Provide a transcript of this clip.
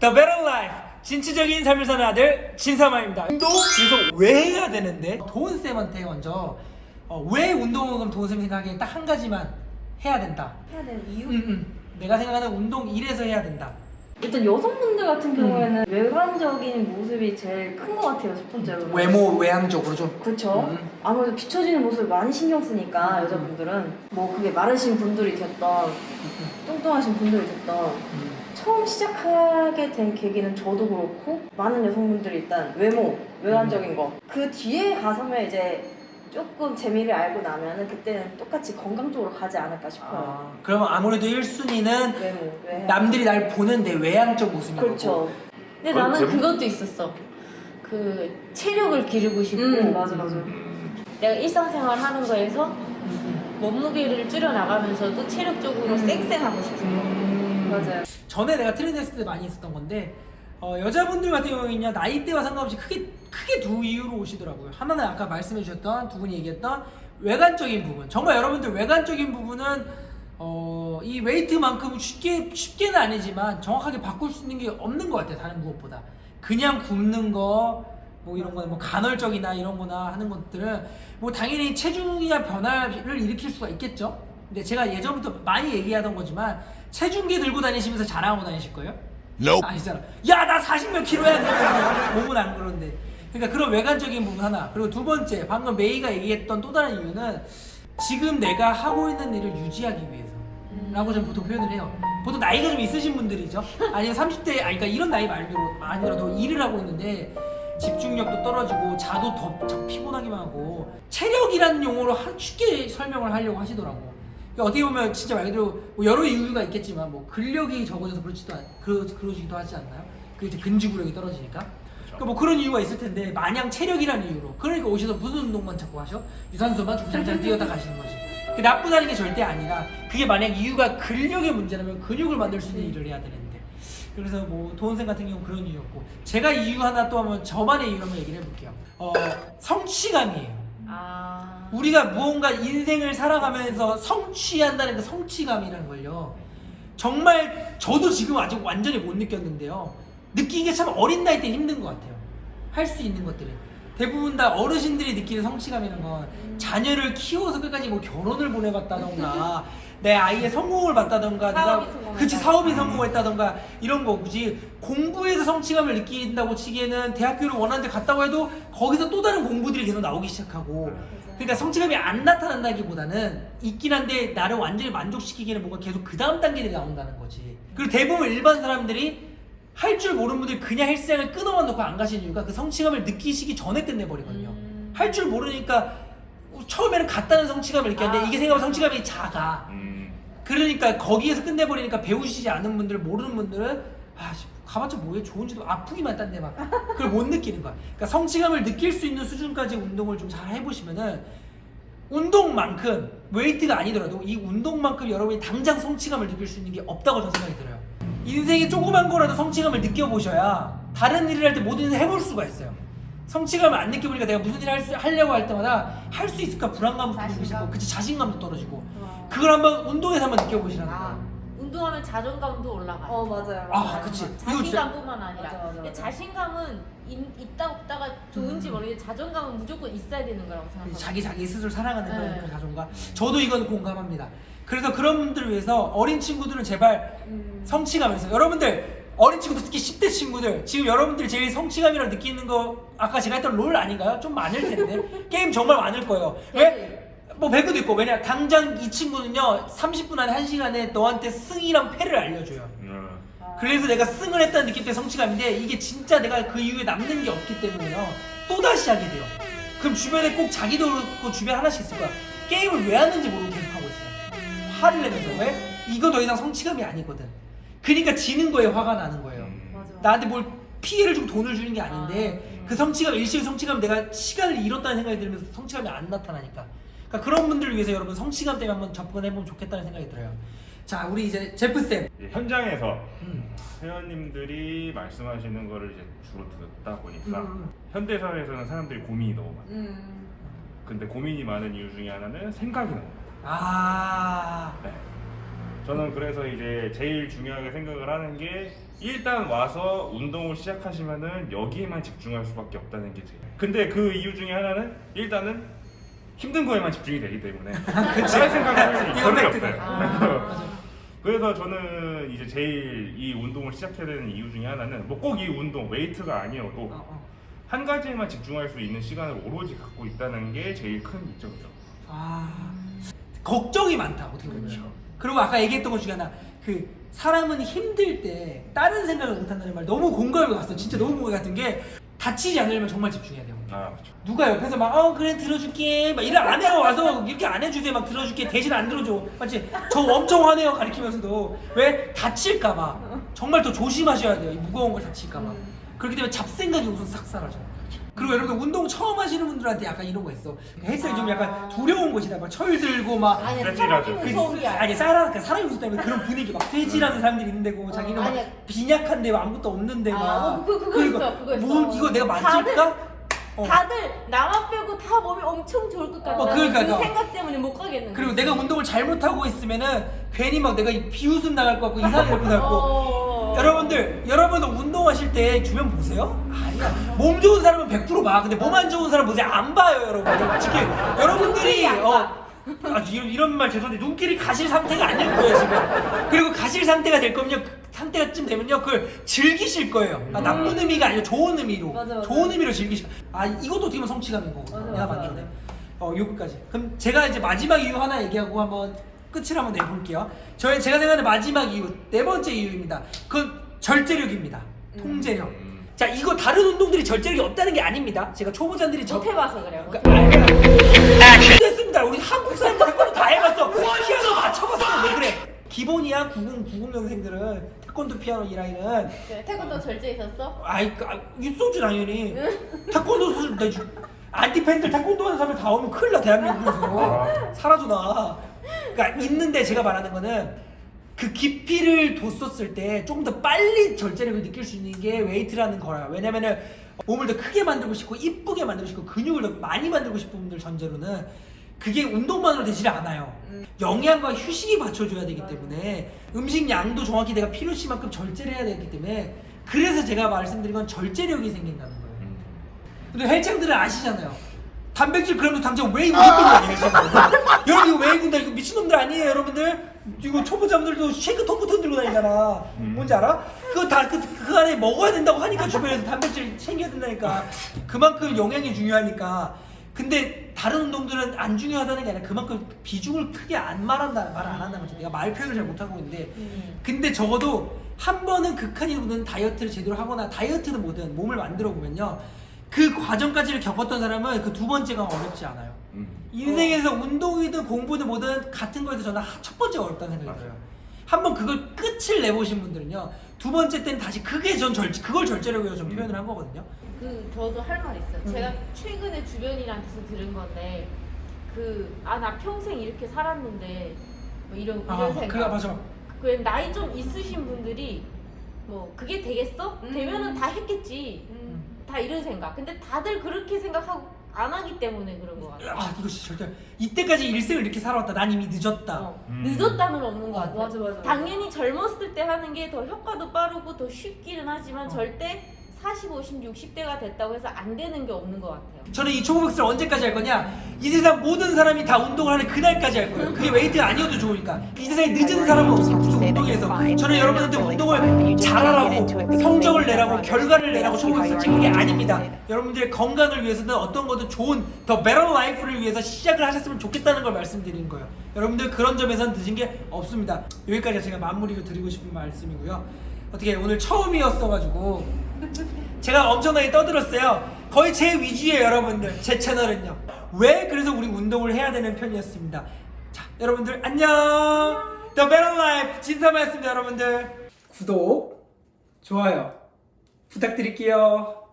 The Better Life 진취적인 삶을 사는 아들 진사마입니다. 운동 그래서 왜 해야 되는데? 도훈 쌤한테 먼저 어, 왜 운동을 그럼 도훈 쌤이 생각하기엔 딱한 가지만 해야 된다. 해야 되는 이유? 음, 음. 내가 생각하는 운동 이래서 해야 된다. 일단 여성분들 같은 음. 경우에는 외관적인 모습이 제일 큰 것 같아요 첫 번째로 외모 외향적으로 좀. 그쵸 음. 아무래도 비춰지는 모습을 많이 신경 쓰니까 여자분들은 뭐 그게 마르신 분들이 됐던 뚱뚱하신 분들이 됐던 음. 처음 시작하게 된 계기는 저도 그렇고 많은 여성분들이 일단 외모, 외관적인 거 그 뒤에 가서면 이제 조금 재미를 알고 나면은 그때는 똑같이 건강 쪽으로 가지 않을까 싶어요. 아, 그러면 아무래도 1순위는 외모. 남들이 날 보는데 외향적 모습인 거고. 그렇죠. 근데 그건 나는 제목- 그것도 있었어. 그 체력을 기르고 싶고 음, 맞아, 맞아. 음, 내가 일상생활 하는 거에서 음, 몸무게를 줄여 나가면서도 체력적으로 음. 쌩쌩하고 싶은 거. 음. 맞아요. 전에 내가 트레이닝 했을 때 많이 있었던 건데 어, 여자분들 같은 경우에는요 나이대와 상관없이 크게 크게 두 이유로 오시더라고요. 하나는 아까 말씀해 주셨던 두 분이 얘기했던 외관적인 부분. 정말 여러분들 외관적인 부분은 어, 이 웨이트만큼 쉽게 쉽게는 아니지만 정확하게 바꿀 수 있는 게 없는 것 같아요. 다른 무엇보다 그냥 굽는 거. 뭐 이런 거는 뭐 간헐적이나 이런 거나 하는 것들은 뭐 당연히 체중이나 변화를 일으킬 수가 있겠죠. 근데 제가 예전부터 많이 얘기하던 거지만 체중계 들고 다니시면서 자랑하고 다니실 거예요? 아니잖아. 야, 나 40몇 킬로야. 그러면서 몸은 안 그런데. 그러니까 그런 외관적인 부분 하나. 그리고 두 번째, 방금 메이가 얘기했던 또 다른 이유는 지금 내가 하고 있는 일을 유지하기 위해서. 라고 저는 보통 표현을 해요. 보통 나이가 좀 있으신 분들이죠. 아니면 30대, 아니, 그러니까 이런 나이 말고 아니라도 일을 하고 있는데 집중력도 떨어지고 자도 더, 더 피곤하기만 하고 체력이라는 용어로 하- 쉽게 설명을 하려고 하시더라고. 그러니까 어떻게 보면 진짜 말 그대로 뭐 여러 이유가 있겠지만 뭐 근력이 적어져서 그렇지도 않, 그러, 그러지도 하지 않나요? 그 이제 근지구력이 떨어지니까. 그러니까 뭐 그런 이유가 있을 텐데 마냥 체력이라는 이유로 그러니까 오셔서 무슨 운동만 자꾸 하셔? 유산소만 주장장 뛰어다 가시는 거지. 그 나쁘다는 게 절대 아니라 그게 만약 이유가 근력의 문제라면 근육을 만들 수 있는 일을 해야 되는데 그래서 뭐 도원생 같은 경우 는 그런 이유였고 제가 이유 하나 또 하면 저만의 이유 한번 얘기를 해볼게요. 어 성취감이에요. 아. 우리가 무언가 인생을 살아가면서 성취한다는 그 성취감이라는 걸요. 정말 저도 지금 아직 완전히 못 느꼈는데요. 느끼기 참 어린 나이 때 힘든 것 같아요. 할 수 있는 것들이. 대부분 다 어르신들이 느끼는 성취감이라는 건 자녀를 키워서 끝까지 뭐 결혼을 보내봤다던가 내 아이의 성공을 봤다던가 내가 사업이 성공했다. 그치 사업이 성공했다던가 이런 거지 공부에서 성취감을 느낀다고 치기에는 대학교를 원하는 데 갔다고 해도 거기서 또 다른 공부들이 계속 나오기 시작하고 그러니까 성취감이 안 나타난다기보다는 있긴 한데 나를 완전히 만족시키기에는 뭔가 계속 그 다음 단계들이 나온다는 거지. 그리고 대부분 일반 사람들이 할 줄 모르는 분들이 그냥 헬스장을 끊어만 놓고 안 가시는 이유가 그 성취감을 느끼시기 전에 끝내버리거든요. 음. 할줄 모르니까 처음에는 갔다는 성취감을 느꼈는데 아. 이게 생각보다 성취감이 작아. 음, 그러니까 거기에서 끝내버리니까 배우시지 않은 분들 모르는 분들은 아 씨, 가봤자 뭐해 좋은지도 아프기만 했단데 막 그걸 못 느끼는 거야. 그러니까 성취감을 느낄 수 있는 수준까지 운동을 좀 잘 해보시면은 운동만큼 웨이트가 아니더라도 이 운동만큼 여러분이 당장 성취감을 느낄 수 있는 게 없다고 저는 생각이 들어요. 인생에 조그만 거라도 성취감을 느껴보셔야 다른 일을 할때 모든 일을 해볼 수가 있어요. 성취감을 안 느껴보니까 내가 무슨 일을 할 수, 하려고 할 때마다 할 수 있을까 불안감도 들고 자신감? 싶고 그치 자신감도 떨어지고 와. 그걸 한번 운동에서 한번 느껴보시라는 아, 거예요. 운동하면 자존감도 올라가. 어 맞아요. 아, 맞아요. 그치. 이거 진짜- 자신감뿐만 아니라. 맞아, 맞아, 근데 맞아. 자신감은 있, 있다 없다가 좋은지 음. 모르겠는데 자존감은 무조건 있어야 되는 거라고 생각합니다. 자기 자기 스스로 사랑하는 그런 네. 그 자존감. 저도 이건 공감합니다. 그래서 그런 분들을 위해서 어린 친구들은 제발 음. 성취감에서 여러분들 어린 친구들 특히 10대 친구들 지금 여러분들이 제일 성취감이라고 느끼는 거 아까 제가 했던 롤 아닌가요? 좀 많을 텐데 게임 정말 많을 거예요. 왜? 뭐 배구도 있고 왜냐 당장 이 친구는요 30분 안에 1시간에 너한테 승이랑 패를 알려줘요. 음. 아. 그래서 내가 승을 했다는 느낌 때문에 성취감인데 이게 진짜 내가 그 이후에 남는 게 없기 때문에요 또 다시 하게 돼요. 그럼 주변에 꼭 자기도 그렇고 주변 하나씩 있을 거야. 게임을 왜 하는지 모르고 계속 하고 있어요. 화를 내면서 왜? 이거 더 이상 성취감이 아니거든. 그러니까 지는 거에 화가 나는 거예요. 음. 맞아. 나한테 뭘 피해를 주고 돈을 주는 게 아닌데 아, 그 성취감 일시의 성취감 내가 시간을 잃었다는 생각이 들면서 성취감이 안 나타나니까 그러니까 그런 분들을 위해서 여러분 성취감 때문에 한번 접근해 보면 좋겠다는 생각이 들어요. 자 우리 이제 제프 쌤. 이제 현장에서 음. 회원님들이 말씀하시는 거를 이제 주로 듣다 보니까 음. 현대 사회에서는 사람들이 고민이 너무 많아요. 음. 근데 고민이 많은 이유 중에 하나는 생각이 너무 많아요. 아. 네. 저는 그래서 이제 제일 중요하게 생각을 하는 게 일단 와서 운동을 시작하시면은 여기에만 집중할 수밖에 없다는 게 제일. 근데 그 이유 중에 하나는 일단은 힘든 거에만 집중이 되기 때문에 다른 생각을 팩트다. 없어요. 아. 그래서 저는 이제 제일 이 운동을 시작해야 되는 이유 중에 하나는 뭐 꼭 이 운동 웨이트가 아니어도 어, 어. 한 가지에만 집중할 수 있는 시간을 오로지 갖고 있다는 게 제일 큰 이점이죠. 아 걱정이 많다 어떻게 보면. 그렇죠. 그리고 아까 얘기했던 것 중에 하나 그 사람은 힘들 때 다른 생각을 못 한다는 말 너무 공감이 갔어. 진짜 너무 공감이 갔던 게 다치지 않으려면 정말 집중해야 돼요. 아 그렇죠. 누가 옆에서 막 어 그래 들어줄게. 막 이런 안 해요 와서 이렇게 안 해주세요. 막 들어줄게. 대신 안 들어줘. 맞지? 저 엄청 화내요. 가리키면서도. 왜? 다칠까봐. 정말 더 조심하셔야 돼요. 이 무거운 걸 다칠까봐. 그렇기 때문에 잡생각이 우선 싹 사라져 그리고 여러분들 운동 처음 하시는 분들한테 약간 이런 거 있어 헬스장이 좀 약간 두려운 곳이다 막 철 들고 막 아니야 쇠질하죠. 사람이 그 무서운 게 아니 아니야. 사람 그 사람이 무섭 때문에 그런 분위기 막 쇠질하는 사람들이 있는 데고 자기는 막 아니야. 빈약한데 막 아무것도 없는데 막 아, 어, 그거- 그거 그리고 있어, 그거 있어. 뭐 이거 내가 만질까? 어. 다들 나만 빼고 다 몸이 엄청 좋을 것 같아. 어, 그러니까, 그 그러니까. 생각 때문에 못 가겠는 거야. 그리고 내가 운동을 잘못하고 있으면은 괜히 막 내가 이 비웃음 나갈 것 같고 이상하게 될것 같고 어... 여러분들 여러분도 운동하실 때 주변 보세요? 아니야 몸 좋은 사람은 100%봐. 근데 몸 안 좋은 사람 보세요. 안 봐요 여러분. 솔직히 여러분들이 어 아, 이런, 이런 말 죄송한데 눈길이 가실 상태가 아닐 거예요 지금. 그리고 가실 상태가 될 거면요 그 상태가쯤 되면요 그걸 즐기실 거예요. 아, 나쁜 의미가 아니라 좋은 의미로. 맞아, 맞아. 좋은 의미로 즐기실. 아 이것도 어떻게 보면 성취감인 거고 맞아, 내가 맞아, 봤는데 어 요거까지. 그럼 제가 이제 마지막 이유 하나 얘기하고 한번 끝을 한번 내볼게요. 저희 제가 생각하는 마지막 이유 네 번째 이유입니다. 그건 절제력입니다. 통제력. 음. 자 이거 다른 운동들이 절제력이 없다는 게 아닙니다. 제가 초보자들이 저 못 해봐서 그래요. 그러니까 아니, 됐습니다. 우리 한국 사람들 태권도 다 해봤어. 피아노 다 쳐봤어. 왜 그래? 기본이야 90 90 년생들은. 태권도 피아노 이 라인은. 그래, 태권도 절제 있었어? 아이 그, 아, 있었지 당연히. 태권도 수술 내 주- 안티 팬들 태권도 하는 사람들 다 오면 큰일 나 대한민국에서. 사라져 나 그러니까 있는데 제가 말하는 거는 그 깊이를 뒀었을 때 조금 더 빨리 절제력을 느낄 수 있는 게 웨이트라는 거야 왜냐면은 몸을 더 크게 만들고 싶고 이쁘게 만들고 싶고 근육을 더 많이 만들고 싶은 분들 전제로는 그게 운동만으로 되지 않아요 영양과 휴식이 받쳐줘야 되기 때문에 음식 양도 정확히 내가 필요시만큼 절제를 해야 되기 때문에 그래서 제가 말씀드린 건 절제력이 생긴다는 거예요. 음. 근데 헬창들은 아시잖아요. 단백질 그램도 당장 웨이 우유뿐이 아니에요. 헬창들. 여러분 이거 웨이 군다 이거 미친놈들 아니에요 여러분들? 이거 초보자분들도 쉐이크 톱부터 들고 다니잖아. 음. 뭔지 알아? 그거 다그 그 안에 먹어야 된다고 하니까 주변에서 단백질 챙겨야 된다니까. 그만큼 영양이 중요하니까. 근데 다른 운동들은 안 중요하다는 게 아니라 그만큼 비중을 크게 안 말한다 말 안 한다는 거죠. 내가 말 표현을 잘 못하고 있는데 근데 적어도 한 번은 극한이 오는 다이어트를 제대로 하거나 다이어트는 뭐든 몸을 만들어 보면요 그 과정까지를 겪었던 사람은 그 두 번째가 어렵지 않아요 음. 인생에서 운동이든 공부든 뭐든 같은 거에서 저는 하- 첫 번째가 어렵다는 생각이 들어요 한번 그걸 끝을 내보신 분들은요 두 번째 때는 다시 그게 전 절, 그걸 절제력이라고 좀 음. 표현을 한 거거든요 그 저도 할 말 있어요. 음. 제가 최근에 주변이한테서 들은 건데 그 아 나 평생 이렇게 살았는데 뭐 이런 이런 아 생각. 맞아 그 나이 좀 있으신 분들이 뭐 그게 되겠어? 음. 되면은 다 했겠지. 음. 다 이런 생각. 근데 다들 그렇게 생각하고 안 하기 때문에 그런 거 같아. 아 이거 진짜 절대 이때까지 일생을 이렇게 살아왔다 난 이미 늦었다 어, 음. 늦었다는 없는 것 어, 같아. 맞아, 맞아. 당연히 젊었을 때 하는 게 더 효과도 빠르고 더 쉽기는 하지만 어. 절대 40, 50, 60대가 됐다고 해서 안 되는 게 없는 것 같아요. 저는 이 초보백스를 언제까지 할 거냐? 이 세상 모든 사람이 다 운동을 하는 그날까지 할 거예요. 그게 웨이트 아니어도 좋으니까. 이 세상에 늦은 사람은. 특히 운동에서. 저는 여러분한테 운동을 잘하라고, 성적을 내라고, 결과를 내라고 초보백스 찍는 게 아닙니다. 여러분들의 건강을 위해서는 어떤 것도 좋은, 더 better life를 위해서 시작을 하셨으면 좋겠다는 걸 말씀드리는 거예요. 여러분들 그런 점에서는 늦은 게 없습니다. 여기까지 제가 마무리로 드리고 싶은 말씀이고요. 어떻게 오늘 처음이었어가지고 제가 엄청나게 떠들었어요. 거의 제 위주예요, 여러분들. 제 채널은요. 왜 그래서 우리 운동을 해야 되는 편이었습니다. 자, 여러분들 안녕. The Better Life 진사마였습니다, 여러분들. 구독, 좋아요 부탁드릴게요.